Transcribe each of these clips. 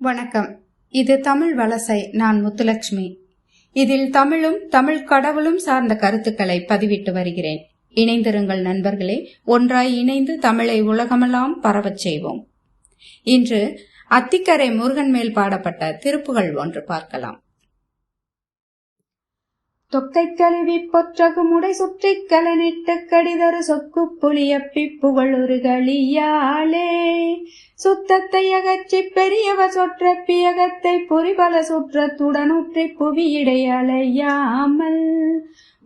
வணக்கம். இது தமிழ் வலசை நான் முத்துலட்சுமி. இதில் தமிழும் தமிழ் கடவுளும் சார்ந்த கருத்துக்களை பதிவிட்டு வருகிறேன். இணைந்திருங்கள் நண்பர்களே ஒன்றாய் இணைந்து தமிழை உலகமெல்லாம் பரவச் செய்வோம். இன்று அத்திக்கரை முருகன் மேல் பாடப்பட்ட திருப்புகள் ஒன்று பார்க்கலாம். தொக்கை கழுவி பொற்றகு முடை சுற்றி கலனிட்டு கடிதொரு சொக்கு புளியப்பி புகழொரு களியாளே. சுத்தத்தை அகற்றி பெரியவ சொற்ற பியகத்தை பொறிபல சுற்றத்துடனுற்றி புவியிடை அலையாமல்.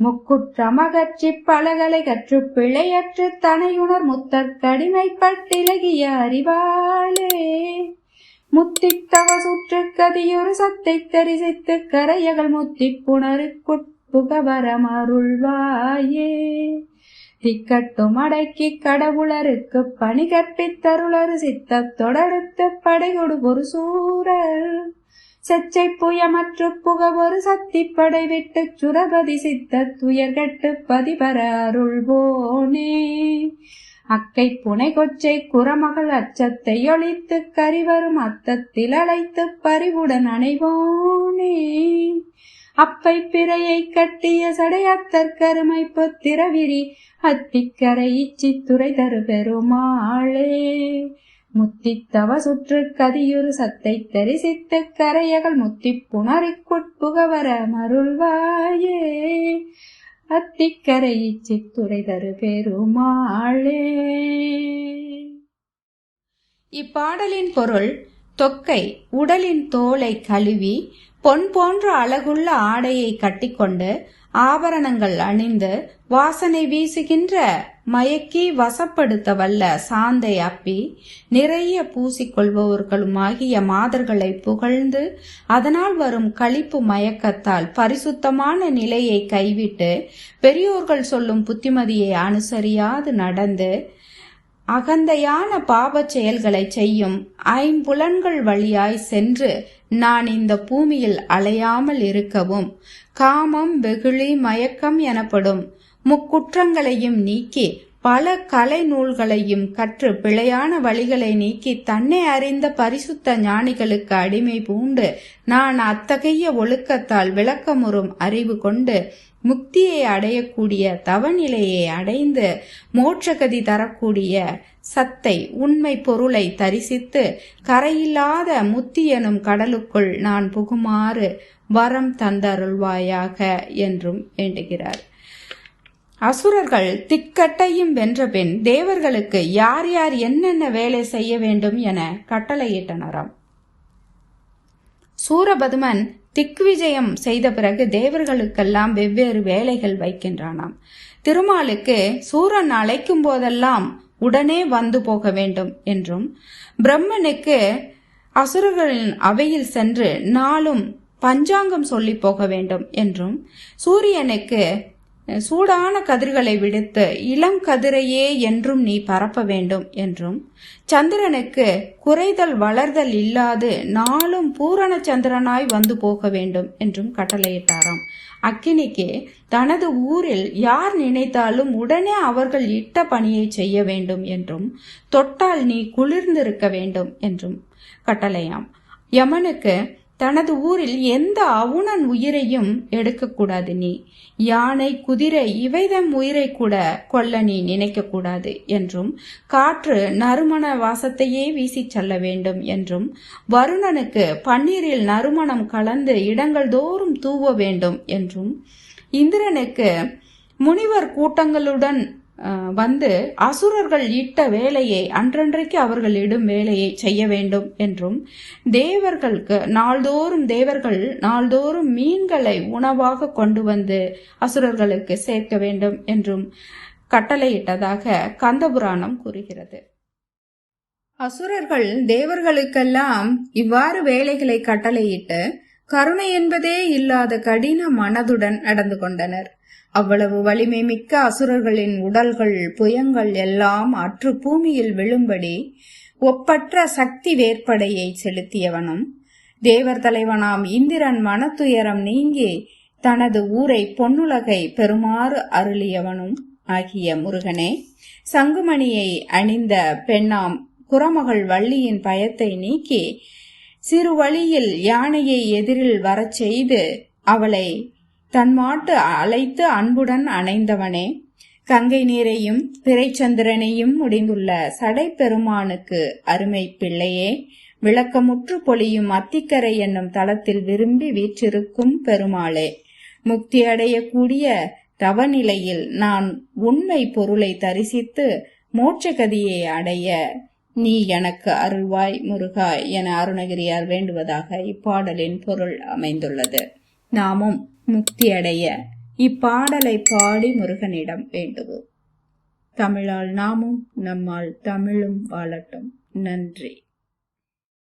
முக்குற்றமகற்றி பலகலை கற்று பிழையற்று தனையுணர் முத்தற் கடிமைப்பட்டிலகிய அறிவாளே. முத்தித்தவ சுற்று கதியொரு சத்தை தரிசித்து கரையகள் முத்தி புணருக்குட் புகவரமருள்வாயே. திக்கட்டும் அடக்கி கடவுளருக்கு பணி கற்பித்தருளரு சித்த தொடர்த்து படைகொடு ஒரு சூரர். செச்சை புயமற்று புக ஒரு சத்தி படை விட்டு சுரபதி சித்த துயர்கட்டு பதிபர அருள்வோனே அக்கை புனை கொச்சை குரமகள் அச்சத்தை ஒழித்து கரிவரும் அத்தத்தில் அழைத்து பறிவுடன் அணைவோனே. அப்பை பிறையை கட்டிய சடையத்தர் கருமை பொத்திரவிரி அத்திக்கரை இச்சி துறை தரு பெருமாளே முத்தித்தவ சுற்று கதியுறு சத்தை தரிசித்து கரையகள் முத்தி புணரிக்குட்புகவர மருள்வாயே. அத்திக்கரை சித்துரை தரு பெருமாளே. இப்பாடலின் பொருள் தொக்கை உடலின் தோலை கழுவி பொன் போன்ற அழகுள்ள ஆடையை கட்டிக்கொண்டு ஆபரணங்கள் அணிந்து வாசனை வீசுகின்ற மயக்கி வசப்படுத்த வல்ல சாந்தை அப்பி நிறைய பூசிக்கொள்பவர்களுமாகிய மாதர்களை புகழ்ந்து அதனால் வரும் களிப்பு மயக்கத்தால் பரிசுத்தமான நிலையை கைவிட்டு பெரியோர்கள் சொல்லும் புத்திமதியை அனுசரியாது நடந்து அகந்தையான பாவச் செயல்களை செய்யும் ஐம்புலன்கள் வழியாய் சென்று நான் இந்த பூமியில் அலையாமல் இருக்கவும் காமம் வெகுளி மயக்கம் எனப்படும். முக்குற்றங்களையும் நீக்கி பல கலை நூல்களையும் கற்று பிழையான வழிகளை நீக்கி தன்னை அறிந்த பரிசுத்த ஞானிகளுக்கு அடிமை பூண்டு. நான் அத்தகைய ஒழுக்கத்தால் விளக்கமுறும் அறிவு கொண்டு முக்தியை அடையக்கூடிய தவநிலையை அடைந்து மோட்சகதி தரக்கூடிய சத்தை உண்மை பொருளை தரிசித்து கரையில்லாத முத்தி எனும் கடலுக்குள் நான் புகுமாறு வரம் தந்தருள்வாயாக என்றும் வேண்டுகிறார். அசுரர்கள் திக்கட்டையும் வென்றபின் தேவர்களுக்கு யார் யார் என்னென்ன வேலை செய்ய வேண்டும் என கட்டளையிட்டனராம். சூரபதுமன் திக்விஜயம் செய்த பிறகு தேவர்களுக்கெல்லாம் வெவ்வேறு வேலைகள் வைக்கின்றானாம். திருமாலுக்கு சூரன் அழைக்கும் போதெல்லாம் உடனே வந்து போக வேண்டும் என்றும் பிரம்மனுக்கு அசுரர்களின் அவையில் சென்று நாளும் பஞ்சாங்கம் சொல்லி போக வேண்டும் என்றும் சூரியனுக்கு சூடான கதிர்களை விடுத்து இளம் கதிரையே என்றும் நீ பரப்ப வேண்டும் என்றும் சந்திரனுக்கு குறைதல் வளர்தல் இல்லாது நாளும் பூரண சந்திரனாய் வந்து போக வேண்டும் என்றும் கட்டளையிட்டாராம். அக்கினிக்கு தனது ஊரில் யார் நினைத்தாலும் உடனே அவர்கள் இட்ட பணியை செய்ய வேண்டும் என்றும் தொட்டால் நீ குளிர்ந்திருக்க வேண்டும் என்றும் கட்டளையாம். யமனுக்கு தனது ஊரில் எந்த அவுணன் உயிரையும் எடுக்கக்கூடாது நீ. யானை குதிரை இவைதம் உயிரை கூட கொல்ல நீ நினைக்கக்கூடாது என்றும் காற்று நறுமண வாசத்தையே வீசிச் செல்ல வேண்டும் என்றும் வருணனுக்கு பன்னீரில் நறுமணம் கலந்து இடங்கள் தோறும் தூவ வேண்டும் என்றும் இந்திரனுக்கு முனிவர் கூட்டங்களுடன் வந்து அசுரர்கள் இட்ட வேலையை அன்றன்றைக்கு அவர்கள் இடும் வேலையை செய்ய வேண்டும் என்றும் தேவர்களுக்கு நாள்தோறும் தேவர்கள் நாள்தோறும் மீன்களை உணவாக கொண்டு வந்து அசுரர்களுக்கு சேர்க்க வேண்டும் என்றும் கட்டளையிட்டதாக கந்தபுராணம் கூறுகிறது. அசுரர்கள் தேவர்களுக்கெல்லாம் இவ்வாறு வேலைகளை கட்டளையிட்டு கருணை என்பதே இல்லாத கடின மனதுடன் நடந்து கொண்டனர். அவ்வளவு வலிமை மிக்க அசுரர்களின் உடல்கள் புயங்கள் எல்லாம் அற்று பூமியில் விழும்படி ஒப்பற்ற சக்தி வேற்படையை செலுத்தியவனும் தேவர் தலைவனாம் இந்திரன் மனத்துயரம் நீங்கி தனது ஊரை பொன்னுலகை பெறுமாறு அருளியவனும் ஆகிய முருகனே சங்குமணியை அணிந்த பெண்ணாம் குரமகள் வள்ளியின் பயத்தை நீக்கி சிறு வழியில் யானையை எதிரில் வரச் செய்து அவளை தன் மாட்டு அழைத்து அன்புடன் அணைந்தவனே கங்கை நீரையும் பிறைச்சந்திரனையும் முடிந்துள்ள சடை பெருமானுக்கு அருமை பிள்ளையே விளக்கமுற்று பொழியும் அத்திக்கரை என்னும் தளத்தில் விரும்பி வீற்றிருக்கும் பெருமாளே முக்தி அடையக்கூடிய தவநிலையில் நான் உண்மை பொருளை தரிசித்து மோட்சகதியை அடைய நீ எனக்கு அருள்வாய் முருகா என அருணகிரியார் வேண்டுவதாக இப்பாடலின் பொருள் அமைந்துள்ளது. நாமும் முக்தி அடைய இப்பாடலை பாடி முருகனிடம் வேண்டுவோம். தமிழால் நாமும் நம்மால் தமிழும் வாழட்டும். நன்றி.